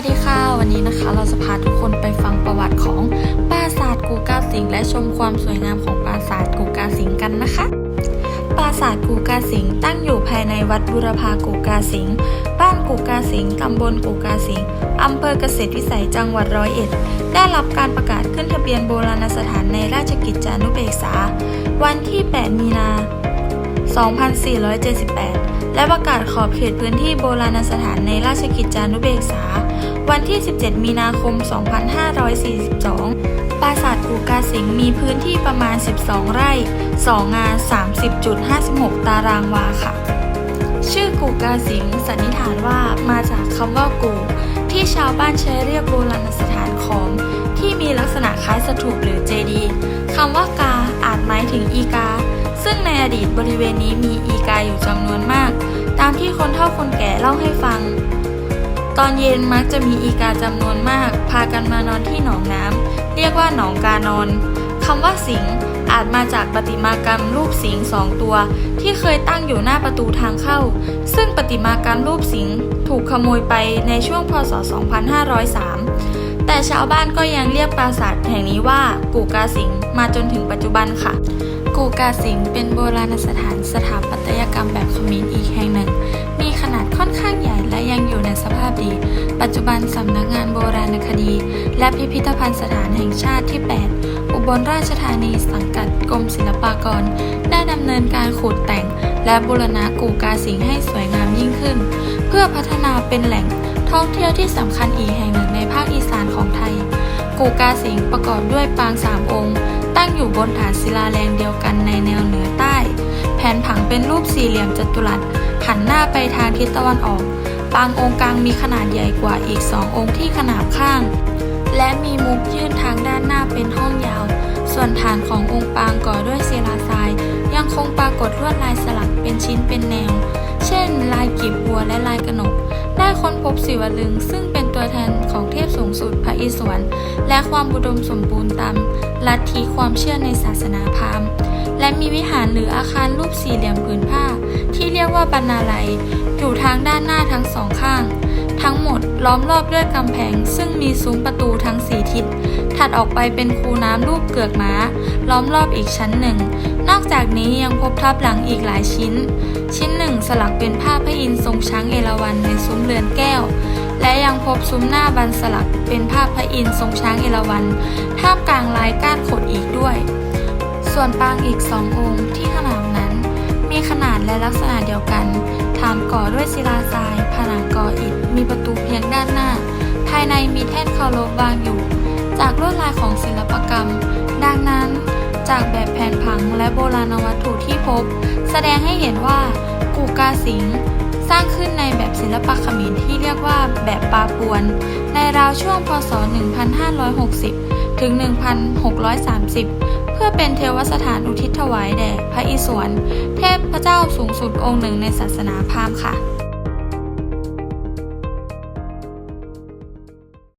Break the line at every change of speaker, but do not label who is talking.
วัสดีค่ะ วันนี้นะคะเราจะพาทุกคนไปฟังประวัติของปราสาทกูกาสิงและชมความสวยงามของปราสาทกูกาสิงกันนะคะ ปราสาทกูกาสิงตั้งอยู่ภายในวัดบุรพากูกาสิงบ้านกูกาสิงตำบลกูกาสิงอำเภอเกษตรวิสัยจังหวัดร้อยเอ็ด ได้รับการประกาศขึ้นทะเบียนโบราณสถานในราชกิจจานุเบกษา วันที่ 8 มีนา 2478 และประกาศขอบเขตพื้นที่โบราณสถานในราชกิจจานุเบกษา วันที่ 17 มีนาคม 2542 ปราสาทกูกาสิงมีพื้นที่ประมาณ 12 ไร่ 2 งาน 30.56 ตารางวาค่ะ ชื่อกูกาสิงสันนิษฐานว่ามาจากคำว่ากู ที่ชาวบ้านใช้เรียกโบราณสถานของ ที่มีลักษณะคล้ายสถูปหรือเจดีย์คำว่ากาอาจหมายถึงอีกา ซึ่งในอดีตบริเวณนี้มีอีกาอยู่จำนวนมาก ที่คนเฒ่าคนแก่เล่าให้ฟัง ตอนเย็นมักจะมีอีกาจำนวนมาก พากันมานอนที่หนองน้ำเรียกว่าหนองกานอนคำว่าสิงอาจมาจากประติมากรรมรูปสิงสองตัว ที่เคยตั้งอยู่หน้าประตูทางเข้า ซึ่งประติมากรรมรูปสิงถูกขโมยไปในช่วงพศ 2503 แต่ชาวบ้านก็ยังเรียกปราสาทแห่งนี้ว่ากูกาสิงมาจนถึงปัจจุบันค่ะกูกาสิงเป็นโบราณสถานสถาปัตยกรรมแบบเขมรอีกแห่งหนึ่ง ขนาดค่อนข้างใหญ่และยังอยู่ในสภาพดี ปัจจุบันสำนักงานโบราณคดี และพิพิธภัณฑ์สถานแห่งชาติที่ 8 อุบลราชธานีสังกัดกรมศิลปากร ได้ดำเนินการขุดแต่ง และบูรณะกูกาสิงให้สวยงามยิ่งขึ้น เพื่อพัฒนาเป็นแหล่งท่องเที่ยวที่สำคัญอีกแห่งหนึ่งในภาคอีสานของไทย กูกาสิงประกอบด้วยปางสามองค์ ตั้งอยู่บนฐานศิลาแรงเดียวกันในแนวเหนือใต้ นผังเป็นรูปสี่เหลี่ยมจัตุรัส หันหน้าไปทางทิศตะวันออกปางองค์กลางมีขนาดใหญ่กว่าอีกสององค์ที่ขนาบข้าง และมีมุกยื่นทางด้านหน้าเป็นห้องยาว ส่วนฐานขององค์ปางก่อด้วยเซราทราย ยังคงปรากฏลวดลายสลักเป็นชิ้นเป็นแนว เช่น ลายกีบบัวและลายกระหนก ได้ค้นพบศิวลึง ซึ่งเป็นตัวแทนของเทพสูงสุดพระอิศวรและความบุดมสมบูรณ์ตามลัทธิความเชื่อในศาสนาพราหมณ์ และมีวิหารหรืออาคารรูปสี่เหลี่ยมผืนผ้า ที่เรียกว่าบรรณาลัย อยู่ทางด้านหน้าทั้งสองข้าง ทั้งหมดล้อมรอบด้วยกำแพง ซึ่งมีซุ้มประตูทั้งสี่ทิศ ถัดออกไปเป็นคูน้ำรูปเกือกม้า ล้อมรอบอีกชั้นหนึ่ง นอกจากนี้ยังพบทับหลังอีกหลายชิ้น ชิ้นหนึ่งสลักเป็นภาพพระอินทร์ทรงช้างเอราวัณในซุ้มเรือนแก้ว และยังพบซุ้มหน้าบันสลักเป็นภาพพระอินทร์ทรงช้างเอราวัณท่ามกลางลายก้านขดอีกด้วย ส่วนปางอีกสององค์ที่ขนาดนั้น มีขนาดและลักษณะเดียวกัน ฐานก่อด้วยศิลาทราย ผนังก่ออิฐ มีประตูเพียงด้านหน้า ภายในมีแท่นคารพวางอยู่ จากลวดลายของศิลปกรรม ดังนั้น จากแบบแผนผังและโบราณวัตถุที่พบ แสดงให้เห็นว่ากูกาสิงห์สร้างขึ้นในแบบศิลปะขมรที่เรียกว่าแบบปาปวน ในราวช่วงพศ 1560 ถึง 1630 เพื่อเป็นเทวสถานอุทิศถวายแด่พระอิศวร เทพพระเจ้าสูงสุดองค์หนึ่งในศาสนาพราหมณ์ค่ะ